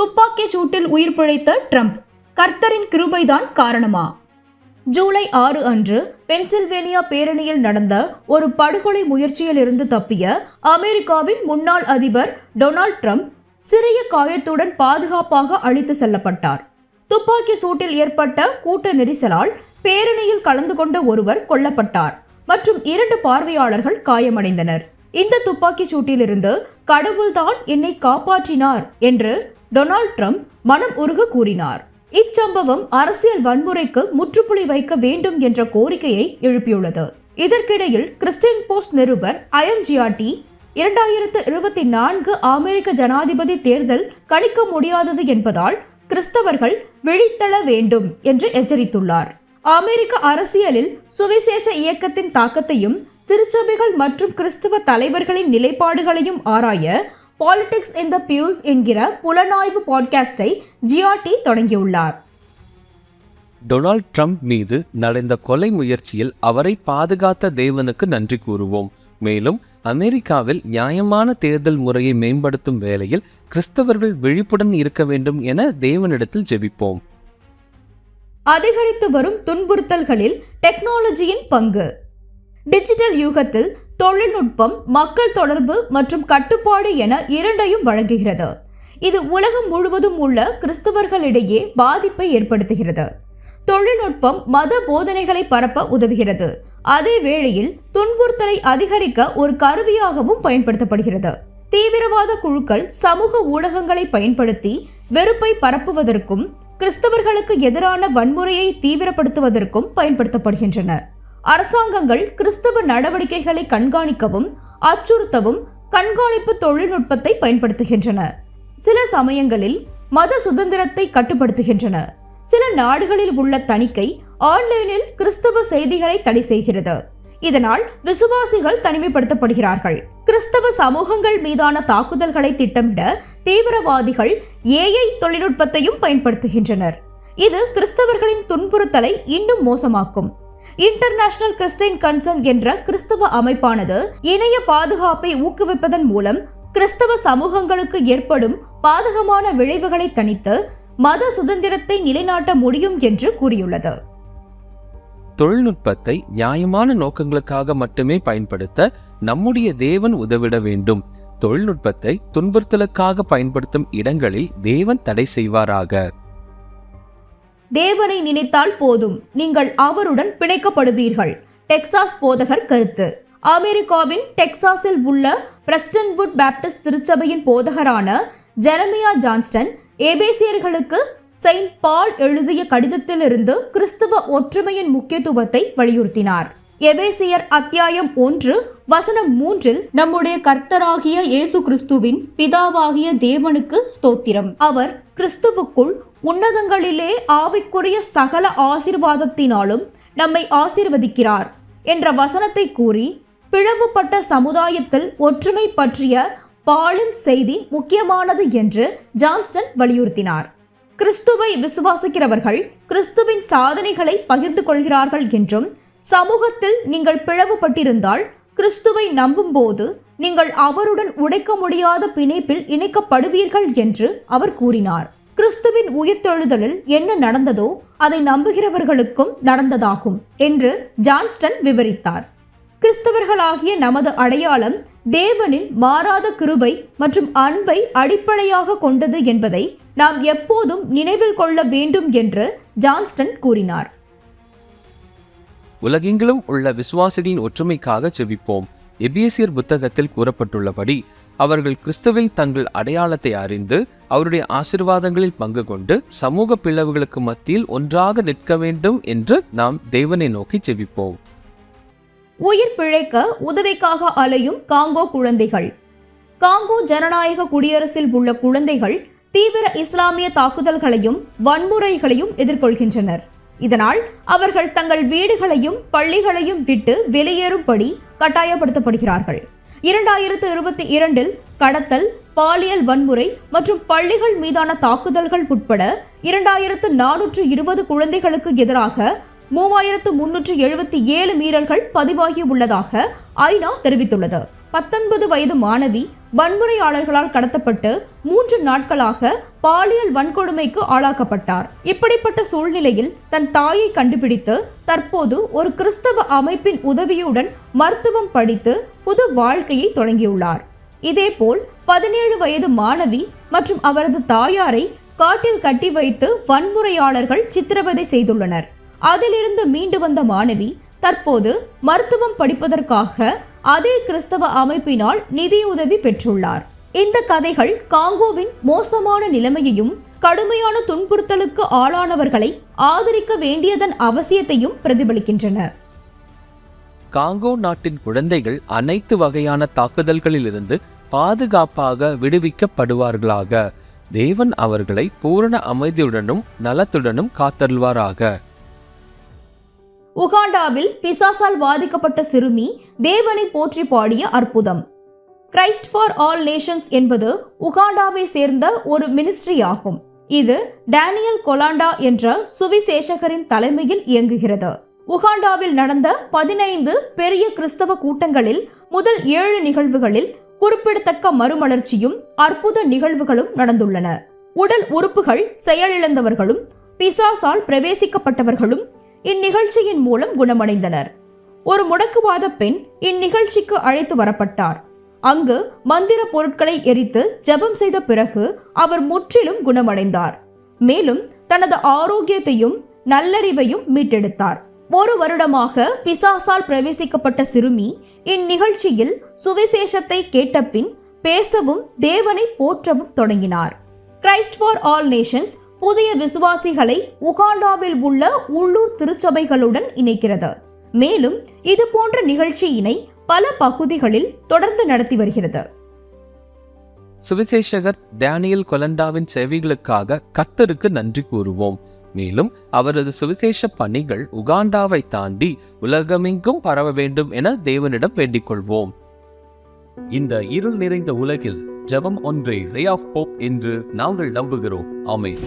துப்பாக்கி சூட்டில் உயிர் பிழைத்த ட்ரம்ப். கர்த்தரின் கிருபைதான் காரணமா? ஜூலை ஆறு அன்று பென்சில்வேனியா பேரணியில் நடந்த ஒரு படுகொலை முயற்சியில் இருந்து தப்பிய அமெரிக்காவின் முன்னாள் அதிபர் டொனால்ட் ட்ரம்ப் சிறிய காயத்துடன் பாதுகாப்பாக அழைத்து செல்லப்பட்டார். துப்பாக்கி சூட்டில் ஏற்பட்ட கூட்ட நெரிசலால் பேரணியில் கலந்து கொண்ட ஒருவர் கொல்லப்பட்டார் மற்றும் இரண்டு பார்வையாளர்கள் காயமடைந்தனர். இந்த துப்பாக்கி சூட்டிலிருந்து கடவுள்தான் என்னை காப்பாற்றினார் என்று டொனால்ட் ட்ரம்ப் மனம் உருக கூறினார். இச்சம்பவம் அரசியல் வன்முறைக்கு முற்றுப்புள்ளி வைக்க வேண்டும் என்ற கோரிக்கையை எழுப்பியுள்ளது. இதற்கிடையில் கிறிஸ்டியன் போஸ்ட் நிருபர் அயன் இரண்டாயிரத்து இருபத்தி நான்கு அமெரிக்க ஜனாதிபதி தேர்தல் கணிக்க முடியாதது என்பதால் கிறிஸ்தவர்கள் விழித்தள வேண்டும் என்று எச்சரித்துள்ளார். அமெரிக்க அரசியலில் சுவிசேஷ இயக்கத்தின் தாக்கத்தையும் திருச்சபைகள் மற்றும் கிறிஸ்தவ தலைவர்களின் நிலைப்பாடுகளையும் ஆராய பாலிடிக்ஸ் இன் த பியூஸ் என்கிற புலனாய்வு பாட்காஸ்டை ஜியாட்டி தொடங்கியுள்ளார். டொனால்ட் ட்ரம்ப் மீது நடந்த கொலை முயற்சியில் அவரை பாதுகாத்த தேவனுக்கு நன்றி கூறுவோம். மேலும் அமெரிக்காவில் நியாயமான தேர்தல் முறையை மேம்படுத்தும் வேளையில் கிறிஸ்தவர்கள் விழிப்புடன் இருக்க வேண்டும் என தேவனிடத்தில் ஜெபிப்போம். அதிகரித்து வரும் துன்புறுத்தல்களில் டெக்னாலஜியின் பங்கு. டிஜிட்டல் யுகத்தில் தொழில்நுட்பம் மக்கள் தொடர்பு மற்றும் கட்டுப்பாடு என இரண்டையும் வழங்குகிறது. இது உலகம் முழுவதும் உள்ள கிறிஸ்தவர்களிடையே பாதிப்பை ஏற்படுத்துகிறது. தொழில்நுட்பம் மத போதனைகளை பரப்ப உதவுகிறது. அதே வேளையில் துன்புறுத்தலை அதிகரிக்க ஒரு கருவியாகவும் பயன்படுத்தப்படுகிறது. தீவிரவாத குழுக்கள் சமூக ஊடகங்களை பயன்படுத்தி வெறுப்பை பரப்புவதற்கும் கிறிஸ்தவர்களுக்கு எதிரான வன்முறையை தீவிரப்படுத்துவதற்கும் பயன்படுத்தப்படுகின்றன. அரசாங்கங்கள் கிறிஸ்தவ நடவடிக்கைகளை கண்காணிக்கவும் அச்சுறுத்தவும் கண்காணிப்பு தொழில்நுட்பத்தை பயன்படுத்துகின்றன. சில சமயங்களில் மத சுதந்திரத்தை கட்டுப்படுத்துகின்றன. சில நாடுகளில் உள்ள தணிக்கை ஆன்லைனில் கிறிஸ்தவ செய்திகளை தடை செய்கிறது. இதனால் விசுவாசிகள் தனிமைப்படுத்தப்படுகிறார்கள். கிறிஸ்தவ சமூகங்கள் மீதான தாக்குதல்களை திட்டமிட தீவிரவாதிகள் ஏஐ தொழில்நுட்பத்தையும் பயன்படுத்துகின்றனர். இது கிறிஸ்தவர்களின் துன்புறுத்தலை இன்னும் மோசமாக்கும். இன்டர்நேஷனல் கிறிஸ்டைன் கன்சர்ன் என்ற கிறிஸ்தவ அமைப்பானது இணைய பாதுகாப்பை ஊக்குவிப்பதன் மூலம் கிறிஸ்தவ சமூகங்களுக்கு ஏற்படும் பாதகமான விளைவுகளை தணித்து மத சுதந்திரத்தை நிலைநாட்ட முடியும் என்று கூறியுள்ளது. தொழில்நுட்பத்தை நியாயமான நோக்கங்களுக்காக மட்டுமே பயன்படுத்த நம்முடைய தேவன் உதவிட வேண்டும். தொழில்நுட்பத்தை துன்புறுத்தலுக்காக பயன்படுத்தும் இடங்களில் தேவன் தடை செய்வாராக. தேவனை நினைத்தால் போதும். நீங்கள் அவருடன் பிணைக்கப்படுவீர்கள். டெக்சாஸ் போதகர் கருத்து. அமெரிக்காவின் டெக்சாஸில் உள்ள பிரஸ்டன்வுட் பேப்டிஸ்ட் திருச்சபையின் போதகரான ஜெரமியா ஜான்ஸ்டன் ஏபேசியர்களுக்கு செயின்ட் பால் எழுதிய கடிதத்திலிருந்து கிறிஸ்துவ ஒற்றுமையின் முக்கியத்துவத்தை வலியுறுத்தினார். எபேசியர் அத்தியாயம் ஒன்று வசனம் மூன்றில் நம்முடைய கர்த்தராகிய இயேசு கிறிஸ்துவின் பிதாவாகிய தேவனுக்கு ஸ்தோத்திரம். அவர் கிறிஸ்துவுக்குள் உன்னதங்களிலே ஆவிக்குரிய சகல ஆசிர்வாதத்தினாலும் நம்மை ஆசீர்வதிக்கிறார் என்ற வசனத்தை கூறி பிளவுபட்ட சமுதாயத்தில் ஒற்றுமை பற்றிய பாலின் செய்தி முக்கியமானது என்று ஜான்ஸ்டன் வலியுறுத்தினார். கிறிஸ்துவை விசுவாசிக்கிறவர்கள் கிறிஸ்துவின் சாதனைகளை பகிர்ந்து கொள்கிறார்கள் என்றும் சமூகத்தில் நீங்கள் பிளவுபட்டிருந்தால் கிறிஸ்துவை நம்பும்போது நீங்கள் அவருடன் உடைக்க முடியாத பிணைப்பில் இணைக்கப்படுவீர்கள் என்று அவர் கூறினார். கிறிஸ்துவின் உயிர்த்தெழுதலில் என்ன நடந்ததோ அதை நம்புகிறவர்களுக்கும் நடந்ததாகும் என்று ஜான்ஸ்டன் விவரித்தார். கிறிஸ்தவர்களாகிய நமது அடையாளம் தேவனின் மாறாத கிருபை மற்றும் அன்பை அடிப்படையாக கொண்டது என்பதை நாம் எப்போதும் நினைவில் கொள்ள வேண்டும் என்று ஜான்ஸ்டன் கூறினார். உலகெங்கிலும் உள்ள விசுவாசிகளின் ஒற்றுமைக்காக செவிப்போம் எபிஎஸ்சியர் புத்தகத்தில் கூறப்பட்டுள்ளபடி அவர்கள் கிறிஸ்துவில் தங்கள் அடையாளத்தை அறிந்து அவருடைய ஆசிர்வாதங்களில் பங்கு கொண்டு சமூக பிளவுகளுக்கு மத்தியில் ஒன்றாக நிற்க வேண்டும் என்று நாம் தேவனை நோக்கி செவிப்போம் உயிர் பிழைக்க உதவிக்காக அலையும் காங்கோ குழந்தைகள். காங்கோ ஜனநாயக குடியரசில் உள்ள குழந்தைகள் தீவிர இஸ்லாமிய தாக்குதல்களையும் வன்முறைகளையும் எதிர்கொள்கின்றனர். இதனால் அவர்கள் தங்கள் வீடுகளையும் பள்ளிகளையும் விட்டு வெளியேறும்படி கட்டாயப்படுத்தப்படுகிறார்கள். இரண்டாயிரத்து இருபத்தி இரண்டில் கடத்தல் பாலியல் வன்முறை மற்றும் பள்ளிகள் மீதான தாக்குதல்கள் உட்பட இரண்டாயிரத்து நானூற்று இருபது குழந்தைகளுக்கு எதிராக மூவாயிரத்து முன்னூற்று எழுபத்தி ஏழு மீறல்கள் பதிவாகி உள்ளதாக ஐநா தெரிவித்துள்ளது. பத்தொன்பது வயது மாணவி வன்முறையாளர்களால் கடத்தப்பட்டு மூன்று நாட்களாக பாலியல் வன்கொடுமைக்கு ஆளாக்கப்பட்டார். இப்படிப்பட்ட சூழ்நிலையில் தன் தாயை கண்டுபிடித்து தற்போது ஒரு கிறிஸ்தவ அமைப்பின் உதவியுடன் மருத்துவம் படித்து புது வாழ்க்கையை தொடங்கியுள்ளார். இதேபோல் பதினேழு வயது மாணவி மற்றும் அவரது தாயாரை காட்டில் கட்டி வைத்து வன்முறையாளர்கள் சித்திரவதை செய்துள்ளனர். அதிலிருந்து மீண்டு வந்த மாணவி தற்போது மருத்துவம் படிப்பதற்காக அதே கிறிஸ்தவ அமைப்பினால் நிதியுதவி பெற்றுள்ளார். இந்த கதைகள் காங்கோவின் மோசமான நிலைமையையும் கடுமையான துன்புறுத்தலுக்கு ஆளானவர்களை ஆதரிக்க வேண்டியதன் அவசியத்தையும் பிரதிபலிக்கின்றன. காங்கோ நாட்டின் குழந்தைகள் அனைத்து வகையான தாக்குதல்களிலிருந்து பாதுகாப்பாக விடுவிக்கப்படுவார்களாக. தேவன் அவர்களை பூரண அமைதியுடனும் நலத்துடனும் காத்தருள்வாராக. உகாண்டாவில் பிசாசால் பாதிக்கப்பட்ட சிறுமி தேவனை போற்றி பாடிய அற்புதம். கிரைஸ்ட் ஃபார் ஆல் நேஷன்ஸ் என்பது உகாண்டாவை சேர்ந்த ஒரு மினிஸ்ட்ரி ஆகும். இது டேனியல் கொலாண்டா என்ற சுவிசேஷகரின் தலைமையில் இயங்குகிறது. உகாண்டாவில் நடந்த பதினைந்து பெரிய கிறிஸ்தவ கூட்டங்களில் முதல் ஏழு நிகழ்வுகளில் குறிப்பிடத்தக்க மறுமலர்ச்சியும் அற்புத நிகழ்வுகளும் நடந்துள்ளன. உடல் உறுப்புகள் செயலிழந்தவர்களும் பிசாசால் பிரவேசிக்கப்பட்டவர்களும் இந்நிகழ்ச்சியின் மூலம் குணமடைந்தனர். ஒரு முடக்குவாத பெண் இந்நிகழ்ச்சிக்கு அழைத்து வரப்பட்டார். அங்கு மந்திர பொருட்களை எரித்து ஜெபம் செய்த பிறகு அவர் முற்றிலும் குணமடைந்தார். மேலும் தனது ஆரோக்கியத்தையும் நல்லறிவையும் மீட்டெடுத்தார். ஒரு வருடமாக பிசாசால் பிரவேசிக்கப்பட்ட சிறுமி இந்நிகழ்ச்சியில் சுவிசேஷத்தை கேட்டபின் பேசவும் தேவனை போற்றவும் தொடங்கினார். கிரைஸ்ட் ஃபார் ஆல் நேஷன்ஸ் புதிய விசுவாசிகளை உகாண்டாவில் உள்ள உள்ளூர் திருச்சபைகளுடன் இணைக்கிறது. மேலும் இது போன்ற நிகழ்ச்சியினை பல பகுதிகளில் தொடர்ந்து நடத்தி வருகிறது. சுவிசேஷகர் டேனியல் கொலண்டாவின் சேவைகளுக்காக கர்த்தருக்கு நன்றி கூறுவோம். மேலும் அவரது சுவிசேஷ பணிகள் உகாண்டாவை தாண்டி உலகமெங்கும் பரவ வேண்டும் என தேவனிடம் வேண்டிக் கொள்வோம் இந்த இருள் நிறைந்த உலகில் ஜெபம் ஒன்றே ரே ஆஃப் ஹோப் என்று நாங்கள் நம்புகிறோம். ஆமென்.